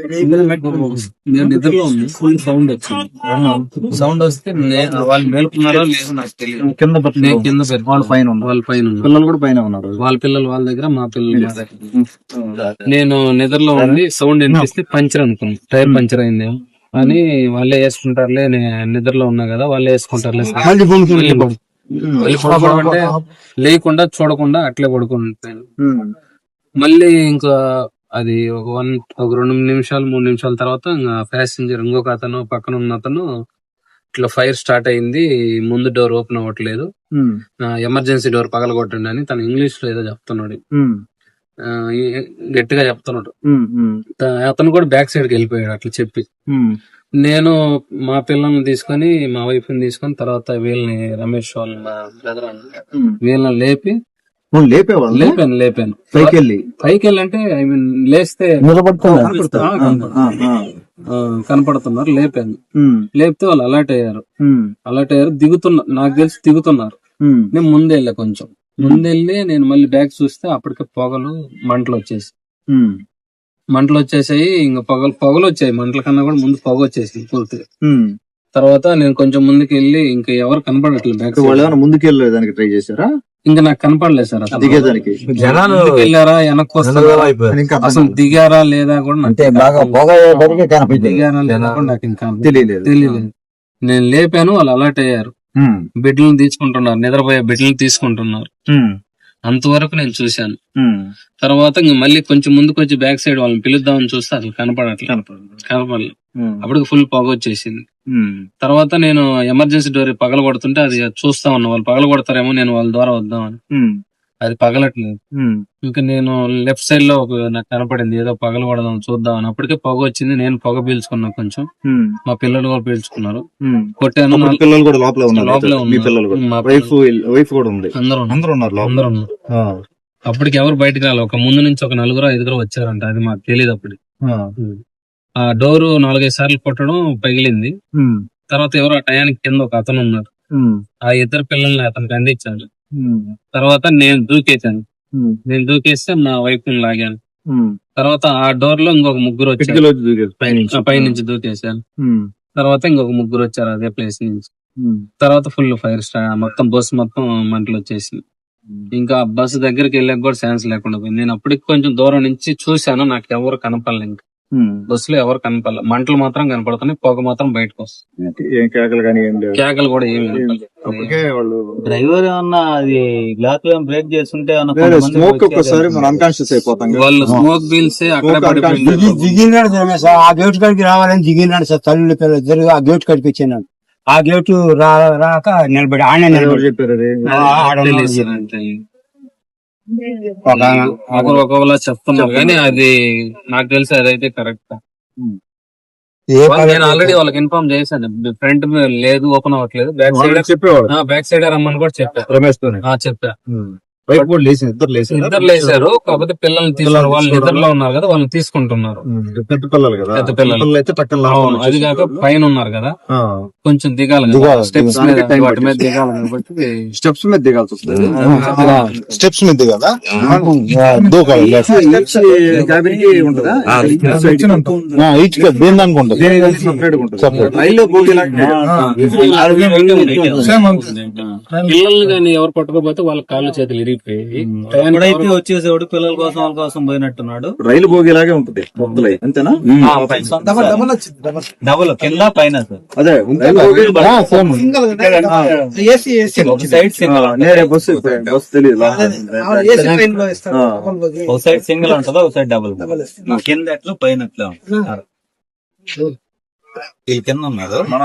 నేను నిద్రలో సౌండ్ వచ్చింది. సౌండ్ వస్తే వాళ్ళు మేలుకున్నారో లేదో నాకు తెలియదు. కింద నేను కింద వాళ్ళ పైన వాళ్ళ పైన. పిల్లలు కూడా పైన ఉన్నారు. వాళ్ళ పిల్లలు వాళ్ళ దగ్గర మా పిల్లలు మా దగ్గర. నేను నిద్రలో ఉండి సౌండ్ వినిపిస్తే పంచర్ అనుకున్నాను టైర్ పంచర్ అయింది. అని వాళ్ళే వేసుకుంటారులే నేను నిద్రలో ఉన్నా కదా వాళ్ళే వేసుకుంటారులే అంటే లేకుండా చూడకుండా అట్లే పడుకుంటాను. మళ్ళీ ఇంకా అది ఒక వన్ ఒక రెండు నిమిషాలు మూడు నిమిషాల తర్వాత ఇంకా ప్యాసింజర్ ఇంకొక అతను పక్కన ఉన్న అతను ఇట్లా ఫైర్ స్టార్ట్ అయింది. ముందు డోర్ ఓపెన్ అవ్వట్లేదు. ఎమర్జెన్సీ డోర్ పగలగొట్టండి అని తను ఇంగ్లీష్లో ఏదో చెప్తున్నాడు. గట్టిగా చెప్తున్నాడు. అతను కూడా బ్యాక్ సైడ్కి వెళ్ళిపోయాడు అట్లా చెప్పి. నేను మా పిల్లల్ని తీసుకొని మా వైఫ్ని తీసుకొని తర్వాత వీళ్ళని రమేష్ వాళ్ళని మా బ్రదర్ వీళ్ళని లేపి లేపేవాళ్ళు లేపాను లేపాను. పైకి వెళ్ళి పైకి వెళ్ళంటే ఐ మీన్ లేస్తే కనపడుతున్నారు లేపాను. లేపితే వాళ్ళు అలర్ట్ అయ్యారు. అలర్ట్ అయ్యారు దిగుతున్నారు నాకు తెలిసి దిగుతున్నారు. నేను ముందే వెళ్ళా కొంచెం ముందెళ్ళి నేను మళ్ళీ బ్యాగ్ చూస్తే అప్పటికే పొగలు మంటలు వచ్చేసి మంటలు వచ్చేసాయి ఇంకా పొగలు పొగలు వచ్చాయి. మంటల కన్నా కూడా ముందు పొగ వచ్చేసింది పూర్తిగా. తర్వాత నేను కొంచెం ముందుకు వెళ్ళి ఇంకా ఎవరు కనపడట్లేదు వాళ్ళు ముందుకు వెళ్ళేదానికి ట్రై చేశారా? ఇంకా నాకు కనపడలేదు సార్ అసలు. దిగేదానికి. జనాలు ముందుకు వెళ్ళారా వెనక్కి వస్తారా. అసలు దిగారా లేదా కూడా నాకు అంటే బాగా కనిపించింది దిగారా లేదా కూడా నాకు ఇంకా తెలియలేదు. తెలియలేదు. నేను లేపాను వాళ్ళు అలర్ట్ అయ్యారు. బిడ్డలను తీసుకుంటున్నారు నిద్రపోయే బిడ్డలను తీసుకుంటున్నారు. అంతవరకు నేను చూశాను. తర్వాత ఇంక మళ్ళీ కొంచెం ముందుకు వచ్చి బ్యాక్ సైడ్ వాళ్ళని పిలుద్దామని చూస్తే అసలు కనపడట్లేదు. కనపడలేదు. అప్పటికి ఫుల్ పొగ వచ్చేసింది. తర్వాత నేను ఎమర్జెన్సీ డోర్ పగల కొడుతుంటే అది చూస్తా ఉన్నా. వాళ్ళు పగల కొడతారేమో నేను వాళ్ళ ద్వారా వద్దామని. అది పగలట్లేదు. ఇంకా నేను లెఫ్ట్ సైడ్లో ఒక నాకు కనపడింది. ఏదో పగల కొడదాం చూద్దాం అని అప్పటికే పొగ వచ్చింది. నేను పొగ పీల్చుకున్నా కొంచెం. మా పిల్లలు కూడా పీల్చుకున్నారు. కొట్టాను. పిల్లలు కూడా లోపల ఉన్నారు. అందరూ. అప్పటికి ఎవరు బయటకు రాలి. ఒక ముందు నుంచి ఒక నలుగురు ఐదుగురు వచ్చారంట. అది మాకు తెలియదు అప్పుడు ఆ డోరు నాలుగైదు సార్లు కొట్టడం పగిలింది. తర్వాత ఎవరు ఆ టయానికి కింద ఒక అతను ఉన్నారు ఆ ఇద్దరు పిల్లల్ని అతనికి అందించాను తర్వాత నేను దూకేశాను. నేను దూకేస్తే నా వైఫ్ని లాగాను. తర్వాత ఆ డోర్లో ఇంకొక ముగ్గురు వచ్చారు. ఆ పైనుంచి దూకేశాను. తర్వాత ఇంకొక ముగ్గురు వచ్చారు అదే ప్లేస్ నుంచి. తర్వాత ఫుల్ ఫైర్ స్టార్ మొత్తం బస్సు మొత్తం మంటలు వచ్చేసింది ఇంకా బస్సు దగ్గరికి వెళ్ళాక కూడా ఛాన్స్ లేకుండా పోయింది. నేను అప్పటికి కొంచెం దూరం నుంచి చూశాను నాకు ఎవరు కనపడలే ఇంకా. బస్సులో ఎవరు కనపడలే. మంటలు మాత్రం కనపడుతున్నాయి పొగ మాత్రం బయటకు వస్తుంది. ఏం కేకలు కానీ ఏం లేవు. కేకలు కూడా ఏమి వాళ్ళు డ్రైవర్ ఏమన్నా అది గ్లాస్ బ్రేక్ చేస్తుంటే స్మోక్ ఒక్కసారి మనం అన్కాన్షియస్ అయిపోతాం కదా. వాళ్ళు స్మోక్ బీల్స్ అక్కడే. దిగినాడు ఆ గేట్ కాడికి రావాలని దిగినాడు సార్. తల్లి పిల్లలు ఇద్దరు ఆ గేట్ కాడికి వచ్చినాడు ఆ గేటు రా రాక నిలబడి ఆడ ఎవరు నిలబడి చెప్పారు ఒకరు ఒకలా చెప్తున్నారు కానీ అది నాకు తెలిసి అదైతే కరెక్ట్ ఏ నేను ఆల్రెడీ వాళ్ళకి ఇన్ఫార్మ్ చేశాను. ఫ్రంట్ లేదు ఓపెన్ అవ్వట్లేదు. బ్యాక్ సైడ్ చెప్పేవాడు బ్యాక్ సైడ్ రమ్మని కూడా చెప్పా. రమేష్ తోనే ఆ, చెప్పా. వైఫ్ కూడా లేచి ఇద్దరు లేచి ఇద్దరు లేచారు కాకపోతే పిల్లల్ని తీసుకున్నారు వాళ్ళు నిద్రలో ఉన్నారు కదా వాళ్ళని తీసుకుంటున్నారు పెద్ద పిల్లలు కదా పెద్ద పిల్లలు. పిల్లలు అయితే పక్కన అది కాక పైన ఉన్నారు కదా కొంచెం దిగాలి కదా దిగాలి, స్టెప్స్ దిగాలి. మీద వాటి మీద. దిగాలి కాబట్టి స్టెప్స్ మీద దిగాల్సి వస్తుంది స్టెప్స్ మీద కదా దూకాలి క్యాబిన్కి ఉంటుందా ఈచ్ దేని దానికి ఉంటుంది సపరేట్ ఉంటుంది Separate. రైల్లో భోగి పిల్లల్ని కానీ ఎవరు పట్టుకోపోతే వాళ్ళ కాళ్ళు చేతులు ఎప్పుడైతే వచ్చేసేవాడు పిల్లల కోసం వాళ్ళ కోసం పోయినట్టున్నాడు. రైలు భోగిలాగే ఉంటుంది బొద్దలై అంతేనా? డబుల్ కింద పైన సార్. అదే రైలు భోగి సేమ్ ఏసీ ఏసీ ఒక సైడ్ ఆ, సింగిల్ నేనే బస్సు బస్సు తెలియదు ఏసీ ట్రైన్లో ఆ. ఒక సైడ్ సింగిల్ ఉంటుందా ఒక సైడ్ డబుల్? కింద ఎట్లా పైన ఎట్లా? వీళ్ళు కింద ఉన్నారు మన